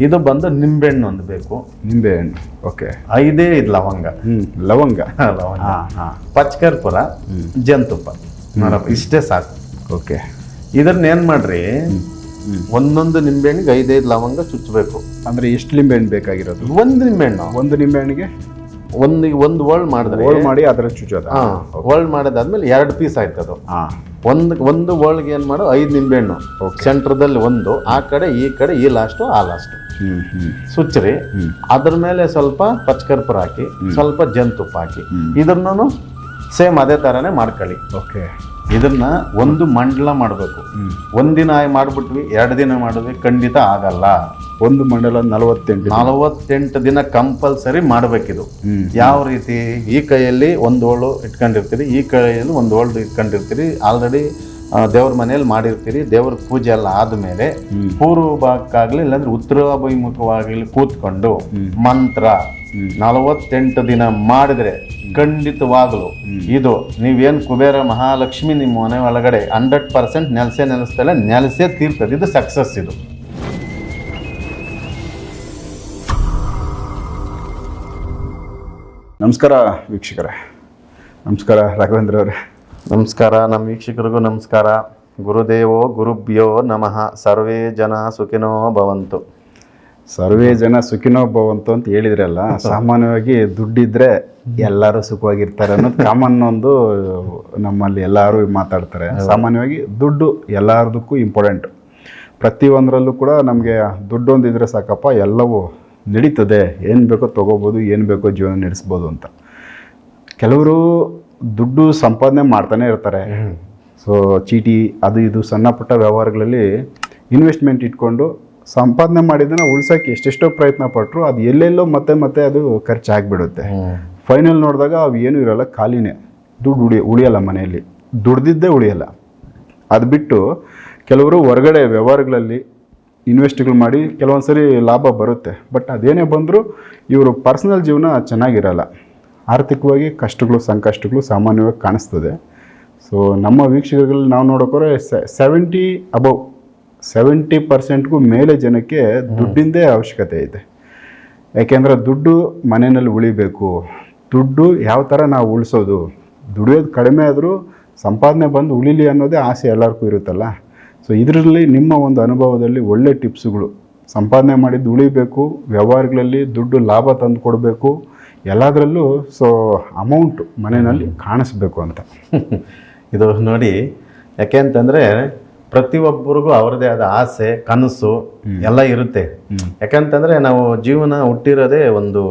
ಇದು ಬಂದು ನಿಂಬೆಹಣ್ಣು ಒಂದು ಬೇಕು. ನಿಂಬೆ ಹಣ್ಣು ಓಕೆ. ಐದೇ ಇದು ಲವಂಗ. ಲವಂಗ. ಲವಂಗ. ಹಾಂ ಹಾಂ. ಪಚ್ಕರ್ಪುರ ಜೇನುತುಪ್ಪ ನೋಡಪ್ಪ ಇಷ್ಟೇ ಸಾಕು. ಓಕೆ. ಇದನ್ನ ಏನ್ ಮಾಡ್ರಿ? ಒಂದೊಂದು ನಿಂಬೆಹಣ್ಣಿಗೆ ಐದೈದು ಲವಂಗ ಚುಚ್ಚಬೇಕು ಅಂದರೆ ಎಷ್ಟು ನಿಂಬೆಹಣ್ಣು ಬೇಕಾಗಿರೋದು? ಒಂದು ನಿಂಬೆಹಣ್ಣು. ಒಂದು ನಿಂಬೆ ಹಣ್ಣಿಗೆ ಒಂದು ಒಂದು ವರ್ಲ್ಡ್ ಮಾಡಿದ್ರೆ. ಹೋಲ್ ಮಾಡಿ ಅದರ ಚುಚ್ಚೋದು. ಹಾ ವರ್ಲ್ಡ್ ಮಾಡಿದಾದ್ಮೇಲೆ ಎರಡು ಪೀಸ್ ಆಯ್ತದು. ಹಾಂ. ಒಂದು ಒಂದು ಬೋಳ್ಗೆ ಏನು ಮಾಡು? ಐದು ನಿಂಬೆಹಣ್ಣು. ಸೆಂಟ್ರದಲ್ಲಿ ಒಂದು ಆ ಕಡೆ ಈ ಕಡೆ ಈ ಲಾಸ್ಟು ಆ ಲಾಸ್ಟು ಸುಚ್ಚರಿ ಅದ್ರ ಮೇಲೆ ಸ್ವಲ್ಪ ಪಚ್ಕರ್ಪುರ ಹಾಕಿ ಸ್ವಲ್ಪ ಜೇನುತುಪ್ಪ ಹಾಕಿ. ಇದನ್ನು ಸೇಮ್ ಅದೇ ಥರನೇ ಮಾಡ್ಕೊಳ್ಳಿ. ಓಕೆ ಇದನ್ನ ಒಂದು ಮಂಡಲ ಮಾಡಬೇಕು. ಒಂದಿನ ಮಾಡಿಬಿಟ್ವಿ ಎರಡು ದಿನ ಮಾಡಿದ್ವಿ ಖಂಡಿತ ಆಗಲ್ಲ. ಒಂದು ಮಂಡಲ ನಲವತ್ತೆಂಟು ನಲವತ್ತೆಂಟು ದಿನ ಕಂಪಲ್ಸರಿ ಮಾಡಬೇಕಿದು. ಯಾವ ರೀತಿ? ಈ ಕೈಯಲ್ಲಿ ಒಂದು ಓಳು ಇಟ್ಕೊಂಡಿರ್ತೀರಿ ಈ ಕೈಯಲ್ಲಿ ಒಂದು ಹೋಳು ಇಟ್ಕೊಂಡಿರ್ತೀರಿ ಆಲ್ರೆಡಿ ದೇವ್ರ ಮನೆಯಲ್ಲಿ ಮಾಡಿರ್ತೀರಿ ದೇವ್ರ ಪೂಜೆ ಎಲ್ಲ ಆದಮೇಲೆ ಪೂರ್ವ ಭಾಗಕ್ಕಾಗಲಿ ಇಲ್ಲಾಂದ್ರೆ ಉತ್ತರಾಭಿಮುಖವಾಗಲಿ ಕೂತ್ಕೊಂಡು ಮಂತ್ರ ನಲವತ್ತೆಂಟು ದಿನ ಮಾಡಿದ್ರೆ ಖಂಡಿತವಾಗಲು ಇದು ನೀವೇನು ಕುಬೇರ ಮಹಾಲಕ್ಷ್ಮಿ ನಿಮ್ಮ ಮನೆ ಒಳಗಡೆ ಹಂಡ್ರೆಡ್ ಪರ್ಸೆಂಟ್ ನೆಲೆಸೇ ನೆಲೆಸ್ತಲ್ಲ ನೆಲೆಸೇ ತೀರ್ತದೆ. ಇದು ಸಕ್ಸಸ್ ಇದು. ನಮಸ್ಕಾರ ವೀಕ್ಷಕರೇ. ನಮಸ್ಕಾರ ರಾಘವೇಂದ್ರ ಅವರೇ. ನಮಸ್ಕಾರ ನಮ್ಮ ವೀಕ್ಷಕರಿಗೂ ನಮಸ್ಕಾರ. ಗುರುದೇವೋ ಗುರುಭ್ಯೋ ನಮಃ. ಸರ್ವೇ ಜನ ಸುಖಿನೋ ಭವಂತು. ಸರ್ವೇ ಜನ ಸುಖಿನೋ ಭವಂತು ಅಂತ ಹೇಳಿದ್ರಲ್ಲ ಸಾಮಾನ್ಯವಾಗಿ ದುಡ್ಡಿದ್ರೆ ಎಲ್ಲರೂ ಸುಖವಾಗಿರ್ತಾರೆ ಅನ್ನೋದು ಕಾಮನ್ ಒಂದು ನಮ್ಮಲ್ಲಿ ಎಲ್ಲರೂ ಮಾತಾಡ್ತಾರೆ. ಸಾಮಾನ್ಯವಾಗಿ ದುಡ್ಡು ಎಲ್ಲರದಕ್ಕೂ ಇಂಪಾರ್ಟೆಂಟ್ ಪ್ರತಿಯೊಂದರಲ್ಲೂ ಕೂಡ ನಮಗೆ ದುಡ್ಡೊಂದು ಒಂದಿದ್ರೆ ಸಾಕಪ್ಪ ಎಲ್ಲವೂ ನಡೀತದೆ ಏನು ಬೇಕೋ ತೊಗೋಬೋದು ಏನು ಬೇಕೋ ಜೀವನ ನಡೆಸ್ಬೋದು ಅಂತ. ಕೆಲವರು ದುಡ್ಡು ಸಂಪಾದನೆ ಮಾಡ್ತಾನೆ ಇರ್ತಾರೆ. ಸೊ ಚೀಟಿ ಅದು ಇದು ಸಣ್ಣ ಪುಟ್ಟ ವ್ಯವಹಾರಗಳಲ್ಲಿ ಇನ್ವೆಸ್ಟ್ಮೆಂಟ್ ಇಟ್ಕೊಂಡು ಸಂಪಾದನೆ ಮಾಡಿದ್ದನ್ನು ಉಳ್ಸೋಕ್ಕೆ ಎಷ್ಟೆಷ್ಟೋ ಪ್ರಯತ್ನ ಪಟ್ಟರು ಅದು ಎಲ್ಲೆಲ್ಲೋ ಮತ್ತೆ ಮತ್ತೆ ಅದು ಖರ್ಚಾಗ್ಬಿಡುತ್ತೆ. ಫೈನಲ್ ನೋಡಿದಾಗ ಅವು ಏನೂ ಇರೋಲ್ಲ ಖಾಲಿನೇ. ದುಡ್ಡು ಉಳಿ ಉಳಿಯಲ್ಲ ಮನೆಯಲ್ಲಿ. ದುಡ್ದಿದ್ದೇ ಉಳಿಯಲ್ಲ. ಅದು ಬಿಟ್ಟು ಕೆಲವರು ಹೊರಗಡೆ ವ್ಯವಹಾರಗಳಲ್ಲಿ ಇನ್ವೆಸ್ಟ್ಗಳು ಮಾಡಿ ಕೆಲವೊಂದು ಸರಿ ಲಾಭ ಬರುತ್ತೆ. ಬಟ್ ಅದೇನೇ ಬಂದರೂ ಇವರು ಪರ್ಸ್ನಲ್ ಜೀವನ ಚೆನ್ನಾಗಿರಲ್ಲ. ಆರ್ಥಿಕವಾಗಿ ಕಷ್ಟಗಳು ಸಂಕಷ್ಟಗಳು ಸಾಮಾನ್ಯವಾಗಿ ಕಾಣಿಸ್ತದೆ. ಸೊ ನಮ್ಮ ವೀಕ್ಷಕರಲ್ಲಿ ನಾವು ನೋಡೋಕೋರೆ ಸೆವೆಂಟಿ ಅಬೌವ್ ಸೆವೆಂಟಿ ಪರ್ಸೆಂಟ್ಗೂ ಮೇಲೆ ಜನಕ್ಕೆ ದುಡ್ಡಿಂದೇ ಅವಶ್ಯಕತೆ ಇದೆ. ಯಾಕೆಂದರೆ ದುಡ್ಡು ಮನೆಯಲ್ಲಿ ಉಳಿಬೇಕು. ದುಡ್ಡು ಯಾವ ಥರ ನಾವು ಉಳಿಸೋದು? ದುಡಿಯೋದು ಕಡಿಮೆ ಆದರೂ ಸಂಪಾದನೆ ಬಂದು ಉಳಿಲಿ ಅನ್ನೋದೇ ಆಸೆ ಎಲ್ಲರಿಗೂ ಇರುತ್ತಲ್ಲ. ಸೊ ಇದರಲ್ಲಿ ನಿಮ್ಮ ಒಂದು ಅನುಭವದಲ್ಲಿ ಒಳ್ಳೆ ಟಿಪ್ಸ್ಗಳು. ಸಂಪಾದನೆ ಮಾಡಿ ಉಳಿಬೇಕು ವ್ಯವಹಾರಗಳಲ್ಲಿ ದುಡ್ಡು ಲಾಭ ತಂದು ಕೊಡಬೇಕು ಎಲ್ಲದರಲ್ಲೂ ಸೊ ಅಮೌಂಟ್ ಮನೆಯಲ್ಲಿ ಕಾಣಿಸ್ಬೇಕು ಅಂತ. ಇದು ನೋಡಿ ಯಾಕೆ ಅಂತಂದರೆ ಪ್ರತಿಯೊಬ್ಬರಿಗೂ ಅವ್ರದ್ದೇ ಆದ ಆಸೆ ಕನಸು ಎಲ್ಲ ಇರುತ್ತೆ. ಯಾಕಂತಂದರೆ ನಾವು ಜೀವನ ಹುಟ್ಟಿರೋದೇ ಒಂದು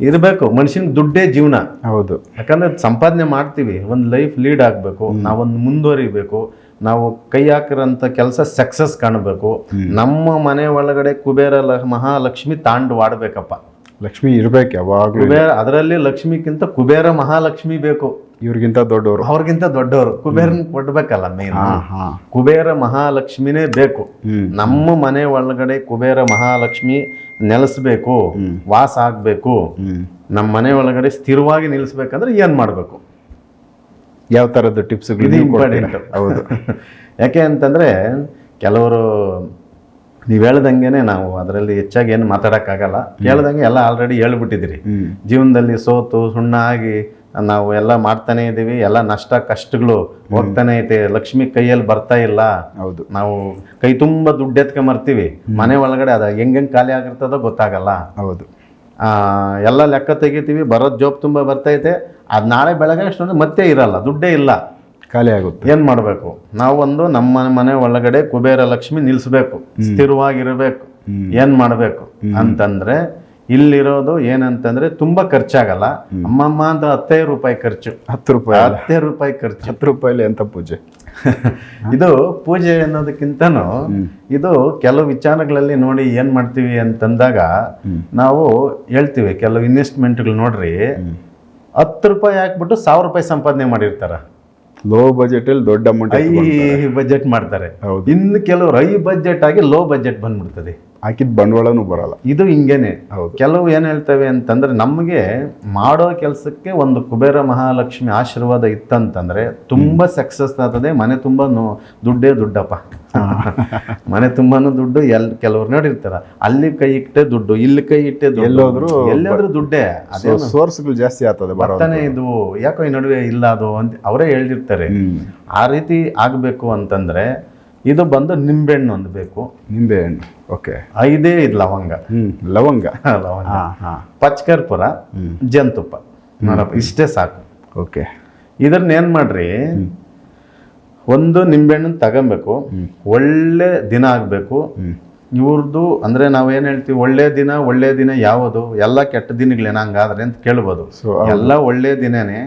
ಇರಬೇಕು ಮನುಷ್ಯನ ದುಡ್ಡೇ ಜೀವನ. ಹೌದು. ಯಾಕಂದ್ರೆ ಸಂಪಾದನೆ ಮಾಡ್ತೀವಿ ಒಂದು ಲೈಫ್ ಲೀಡ್ ಆಗಬೇಕು ನಾವೊಂದು ಮುಂದುವರಿಬೇಕು ನಾವು ಕೈ ಹಾಕಿರೋಂಥ ಕೆಲಸ ಸಕ್ಸಸ್ ಕಾಣಬೇಕು. ನಮ್ಮ ಮನೆ ಒಳಗಡೆ ಕುಬೇರ ಲ- ಮಹಾಲಕ್ಷ್ಮಿ ತಾಂಡವಾಡ್ಬೇಕಪ್ಪ ಲಕ್ಷ್ಮಿ ಇರ್ಬೇಕು ಯಾವಾಗಲೂ ಕುಬೇರ ಅದರಲ್ಲಿ ಲಕ್ಷ್ಮಿಗಿಂತ ಕುಬೇರ ಮಹಾಲಕ್ಷ್ಮಿ ಬೇಕು. ಇವ್ರಿಗಿಂತ ದೊಡ್ಡವರು ಅವ್ರಿಗಿಂತ ದೊಡ್ಡವರು ಕುಬೇರನ್ ಕೊಡ್ಬೇಕಲ್ಲ ಮೇನ್ ಕುಬೇರ ಮಹಾಲಕ್ಷ್ಮಿನೇ ಬೇಕು. ನಮ್ಮ ಮನೆ ಒಳಗಡೆ ಕುಬೇರ ಮಹಾಲಕ್ಷ್ಮಿ ನೆಲೆಸ್ಬೇಕು. ವಾಸ ಆಗ್ಬೇಕು. ನಮ್ಮ ಮನೆ ಒಳಗಡೆ ಸ್ಥಿರವಾಗಿ ನಿಲ್ಲಿಸ್ಬೇಕಂದ್ರೆ ಏನ್ ಮಾಡ್ಬೇಕು? ಯಾವ ಥರದ ಟಿಪ್ಸ್ಗಳು ಇಂಪಾರ್ಟೆಂಟ್ ಹೌದು. ಯಾಕೆ ಅಂತಂದ್ರೆ ಕೆಲವರು ನೀವು ಹೇಳ್ದಂಗೆ ನಾವು ಅದರಲ್ಲಿ ಹೆಚ್ಚಾಗಿ ಏನು ಮಾತಾಡೋಕ್ಕಾಗಲ್ಲ. ಹೇಳ್ದಂಗೆ ಎಲ್ಲ ಆಲ್ರೆಡಿ ಹೇಳ್ಬಿಟ್ಟಿದ್ದೀರಿ. ಜೀವನದಲ್ಲಿ ಸೋತು ಸುಣ್ಣ ಆಗಿ ನಾವು ಎಲ್ಲ ಮಾಡ್ತಾನೆ ಇದ್ದೀವಿ ಎಲ್ಲ ನಷ್ಟ ಕಷ್ಟಗಳು ಹೋಗ್ತಾನೆ ಐತೆ ಲಕ್ಷ್ಮಿ ಕೈಯಲ್ಲಿ ಬರ್ತಾ ಇಲ್ಲ. ಹೌದು. ನಾವು ಕೈ ತುಂಬ ದುಡ್ಡು ಎತ್ಕೊಂಬರ್ತೀವಿ ಮನೆ ಒಳಗಡೆ ಅದ ಹೆಂಗೆ ಖಾಲಿ ಆಗಿರ್ತದೋ ಗೊತ್ತಾಗಲ್ಲ. ಹೌದು. ಎಲ್ಲ ಲೆಕ್ಕ ತೆಗಿತೀವಿ ಬರೋದು ಜೋಬ್ ತುಂಬ ಬರ್ತೈತೆ. ಅದು ನಾಳೆ ಬೆಳಗ್ಗೆ ಅಷ್ಟೊಂದು ಮತ್ತೆ ಇರಲ್ಲ ದುಡ್ಡೇ ಇಲ್ಲ. ಖಾಲಿ ಆಗುತ್ತೆ. ಏನು ಮಾಡಬೇಕು? ನಾವು ಒಂದು ನಮ್ಮ ಮನೆ ಒಳಗಡೆ ಕುಬೇರ ಲಕ್ಷ್ಮಿ ನಿಲ್ಲಿಸ್ಬೇಕು ಸ್ಥಿರವಾಗಿರಬೇಕು. ಏನು ಮಾಡಬೇಕು? ಅಂತಂದ್ರೆ ಇಲ್ಲಿರೋದು ಏನಂತಂದ್ರೆ ತುಂಬಾ ಖರ್ಚಾಗಲ್ಲ. ಅಮ್ಮಮ್ಮ ಅಂತ ಹತ್ತೈದು ರೂಪಾಯಿ ಖರ್ಚು. ಹತ್ತು ರೂಪಾಯಿ ಹತ್ತೈದು ಹತ್ತೇ ರೂಪಾಯಿ ಖರ್ಚು. ಹತ್ತು ರೂಪಾಯಿಲಿ ಎಂತ ಪೂಜೆ? ಇದು ಪೂಜೆ ಅನ್ನೋದಕ್ಕಿಂತನೂ ಇದು ಕೆಲವು ವಿಚಾರಗಳಲ್ಲಿ ನೋಡಿ ಏನ್ ಮಾಡ್ತೀವಿ ಅಂತಂದಾಗ ನಾವು ಹೇಳ್ತೀವಿ ಕೆಲವು ಇನ್ವೆಸ್ಟ್ಮೆಂಟ್ಗಳು ನೋಡ್ರಿ. ಹತ್ತು ರೂಪಾಯಿ ಹಾಕ್ಬಿಟ್ಟು ಸಾವಿರ ರೂಪಾಯಿ ಸಂಪಾದನೆ ಮಾಡಿರ್ತಾರ. ಲೋ ಬಜೆಟ್ ಅಲ್ಲಿ ದೊಡ್ಡ ಅಮೌಂಟ್ ಹೈ ಬಜೆಟ್ ಮಾಡ್ತಾರೆ. ಹೌದು. ಇನ್ನು ಕೆಲವರು ಹೈ ಬಜೆಟ್ ಆಗಿ ಲೋ ಬಜೆಟ್ ಬಂದ್ಬಿಡ್ತದೆ. ಹಾಕಿದ ಬಂಡವಾಳನೂ ಬರಲ್ಲ. ಇದು ಹಿಂಗೇನೆ. ಕೆಲವು ಏನು ಹೇಳ್ತೇವೆ ಅಂತಂದ್ರೆ ನಮಗೆ ಮಾಡೋ ಕೆಲಸಕ್ಕೆ ಒಂದು ಕುಬೇರ ಮಹಾಲಕ್ಷ್ಮಿ ಆಶೀರ್ವಾದ ಇತ್ತಂತಂದ್ರೆ ತುಂಬಾ ಸಕ್ಸಸ್ ಆಗ್ತದೆ. ಮನೆ ತುಂಬಾ ದುಡ್ಡೇ ದುಡ್ಡಪ್ಪ. ಮನೆ ತುಂಬಾನು ದುಡ್ಡು ಎಲ್ ಕೆಲವ್ರು ನೋಡಿರ್ತಾರ. ಅಲ್ಲಿ ಕೈ ಇಟ್ಟೆ ದುಡ್ಡು ಇಲ್ಲಿ ಕೈ ಇಟ್ಟೆ ಎಲ್ಲೋದ್ರು ಎಲ್ಲಾದ್ರೂ ದುಡ್ಡೇ. ಅದೇ ಸೋರ್ಸ್ಗಳು ಜಾಸ್ತಿ ಆಗ್ತದೆ ಬರೋ ಬರ್ತಾನೆ ಇದು. ಯಾಕೋ ಈ ನಡುವೆ ಇಲ್ಲ ಅದು ಅಂತ ಅವರೇ ಹೇಳಿರ್ತಾರೆ ಆ ರೀತಿ ಆಗ್ಬೇಕು ಅಂತಂದ್ರೆ ಇದು ಬಂದು ನಿಂಬೆಹಣ್ಣು ಒಂದು ಬೇಕು ನಿಂಬೆಹಣ್ಣು. ಓಕೆ ಐದೇ ಇದು ಲವಂಗ. ಲವಂಗ. ಲವಂಗ. ಪಚ್ಕರ್ಪುರ ಜೇನುತುಪ್ಪ. ನೋಡಪ್ಪ ಇಷ್ಟೇ ಸಾಕು. ಓಕೆ ಇದನ್ನ ಏನು ಮಾಡ್ರಿ? ಒಂದು ನಿಂಬೆಹಣ್ಣು ತಗೊಬೇಕು. ಒಳ್ಳೆ ದಿನ ಆಗಬೇಕು. ಇವ್ರದ್ದು ಅಂದ್ರೆ ನಾವೇನು ಹೇಳ್ತೀವಿ? ಒಳ್ಳೆ ದಿನ ಒಳ್ಳೆ ದಿನ ಯಾವುದು? ಎಲ್ಲ ಕೆಟ್ಟ ದಿನಗಳೇನ ಹಂಗಾದ್ರೆ ಅಂತ ಕೇಳ್ಬೋದು. ಸೊ ಎಲ್ಲ ಒಳ್ಳೆ ದಿನನೇ.